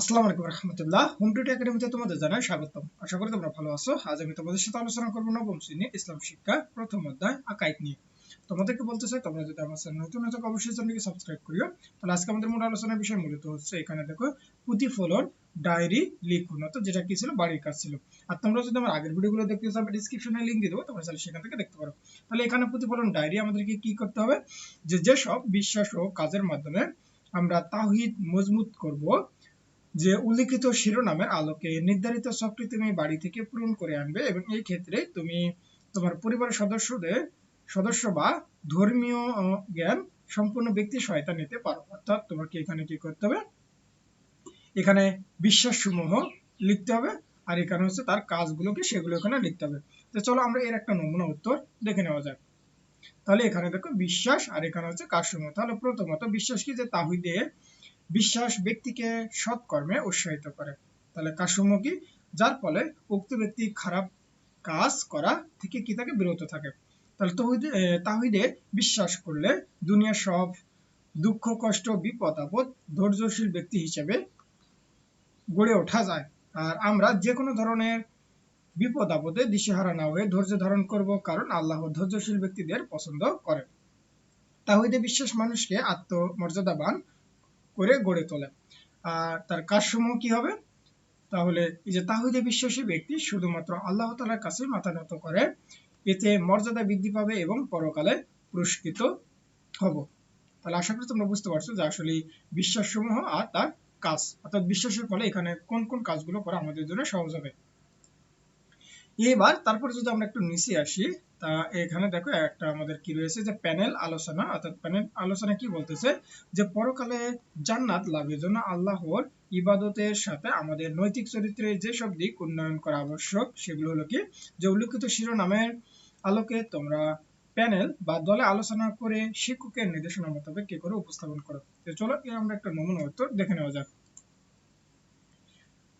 আসসালামু আলাইকুম রহমতুল্লাহ। হোম একাডেমিতে তোমাদের জানাই স্বাগতম। আশা করি তোমরা ভালো আছো। আজ আমি তোমাদের সাথে আলোচনা করব নবম শ্রেণি ইসলাম শিক্ষা প্রথম অধ্যায় আকাইক নিয়ে। তোমাদেরকে বলতে চাই, তোমরা যদি আমার চ্যানেল নতুন অবশ্যই চ্যানেলকে সাবস্ক্রাইব করিও। তাহলে আজকে আমাদের মূল আলোচনার বিষয় মূলত হচ্ছে এখানে দেখো প্রতিফলন ডায়েরি লিখুন, অর্থাৎ যেটা কি ছিল, বাড়ির কাজ ছিল। আর তোমরা যদি আমার আগের ভিডিওগুলো দেখতে চাও, আমি ডিসক্রিপশনে লিংক দিয়ে দেবো, তোমরা চাইলে সেখান থেকে দেখতে পারো। তাহলে এখানে প্রতিফলন ডায়েরি আমাদেরকে কি করতে হবে? যে যেসব বিশ্বাস ও কাজের মাধ্যমে আমরা তাহিদ মজবুত করব যে উল্লিখিত শিরোনামের আলোকে নির্ধারিত চক্রটি তুমি বাড়ি থেকে পূরণ করে আনবে এবং এই ক্ষেত্রে তুমি তোমার পরিবারের সদস্যদের সদস্য বা ধর্মীয় জ্ঞান সম্পূর্ণ ব্যক্তি সহায়তা নিতে পারো। অর্থাৎ তোমাকে এখানে কি করতে হবে? এখানে বিশ্বাস সমূহ লিখতে হবে আর এখানে হচ্ছে তার কাজগুলোকে সেগুলো এখানে লিখতে হবে। তো চলো আমরা এর একটা নমুনা উত্তর দেখে নেওয়া যাক। তাহলে এখানে দেখো বিশ্বাস আর এখানে হচ্ছে কাজসমূহ। তাহলে প্রথমত বিশ্বাস কি? যে তাহিদে বিশ্বাস ব্যক্তিকে সৎকর্মে উৎসাহিত করে। তাহলে কাজসমূহ কি যার ফলে উক্ত ব্যক্তি খারাপ কাজ করা থেকে কি তাকে বিরত থাকে? তাহলে তহিদে বিশ্বাস করলে দুনিয়ার সব দুঃখ, কষ্ট, বিপদ, আপদ ধৈর্যশীল ব্যক্তি হিসেবে গড়ে ওঠা যায়। আর আমরা যে কোনো ধরনের বিপদ, আপদে দিশেহারা না হয়ে ধৈর্য ধারণ করব কারণ আল্লাহ ধৈর্যশীল ব্যক্তিদের পছন্দ করেন। তাহিদে বিশ্বাস মানুষকে আত্মমর্যাদাবান করে গড়ে তোলে। আর তার কাজসমূহ কি হবে? তাহলে এই যে তাহিদে বিশ্বাসী ব্যক্তি শুধুমাত্র আল্লাহ তালার কাছে মাথা নত করে, এতে মর্যাদা বৃদ্ধি পাবে এবং পরকালে পুরস্কৃত হব। তাহলে আশা করি তোমরা বুঝতে পারছ যে আসলে বিশ্বাস সমূহ আর তার কাজ। অর্থাৎ বিশ্বাসের ফলে এখানে কোন কোন কাজগুলো করা আমাদের জন্য সহজ হবে। এবার তারপর যদি আমরা একটু নিচে আসি তা এখানে দেখো একটা আমাদের কি রয়েছে যে প্যানেল আলোচনা, অর্থাৎ প্যানেল আলোচনা কি বলতেছে? যে পরকালে জান্নাত লাভের জন্য আল্লাহর ইবাদতের সাথে আমাদের নৈতিক চরিত্রে যেসব দিক উন্নয়ন করা আবশ্যক, সেগুলো হলো কি? যে উল্লিখিত শিরোনামের আলোকে তোমরা প্যানেল বা দলে আলোচনা করে শিক্ষকের নির্দেশনা মোতাবেক কি করে উপস্থাপন করো? চলো আমরা একটা নমুনা উত্তর দেখে নেওয়া যাক।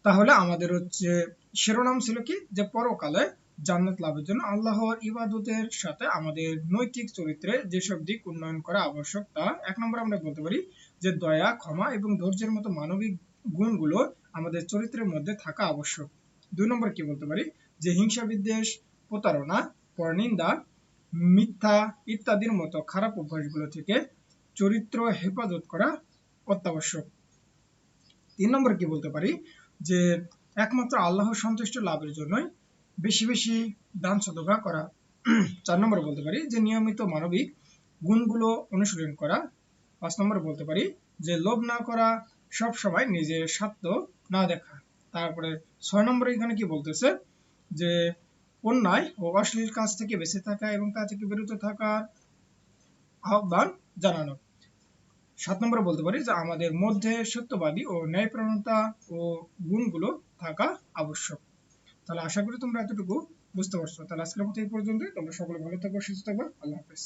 তাহলে আমাদের হচ্ছে শিরোনাম ছিল কি? যে পরকালে জান্নাত লাভের জন্য আল্লাহর ইবাদতের সাথে আমাদের নৈতিক চরিত্রে যেসব দিক উন্নয়ন করা আবশ্যক, তা এক নম্বর আমরা বলতে পারি যে দয়া, ক্ষমা এবং ধৈর্যের মতো মানবিক গুণগুলো আমাদের চরিত্রের মধ্যে থাকা আবশ্যক। দুই নম্বর কি বলতে পারি? যে হিংসা বিদ্বেষ, প্রতারণা, পরনিন্দা, মিথ্যা ইত্যাদির মতো খারাপ অভ্যাসগুলো থেকে চরিত্র হেফাজত করা অত্যাবশ্যক। তিন নম্বর কি বলতে পারি? যে একমাত্র আল্লাহর সন্তুষ্ট লাভের জন্যই বেশি বেশি দান সদকা করা। চার নম্বর বলতে পারি যে নিয়মিত মানবিক গুণগুলো অনুশীলন করা। পাঁচ নম্বর বলতে পারি যে লোভ না করা, সব সময় নিজের স্বার্থ না দেখা। তারপরে ছয় নম্বর এখানে কি বলতেছে? যে অন্যায় ও অশ্লীল কাজ থেকে বেঁচে থাকা এবং তা থেকে বিরত থাকার আহ্বান জানানো। সাত নম্বরে বলতে পারি যে আমাদের মধ্যে সত্যবাদী ও ন্যায়প্রণতা ও গুণগুলো থাকা আবশ্যক। তাহলে আশা করি তোমরা এতটুকু বুঝতে পারছ। তাহলে আজকের মতো এই পর্যন্ত তোমরা সকলে ভালো থাকো, সুস্থ থাকবে আল্লাহ হাফেজ।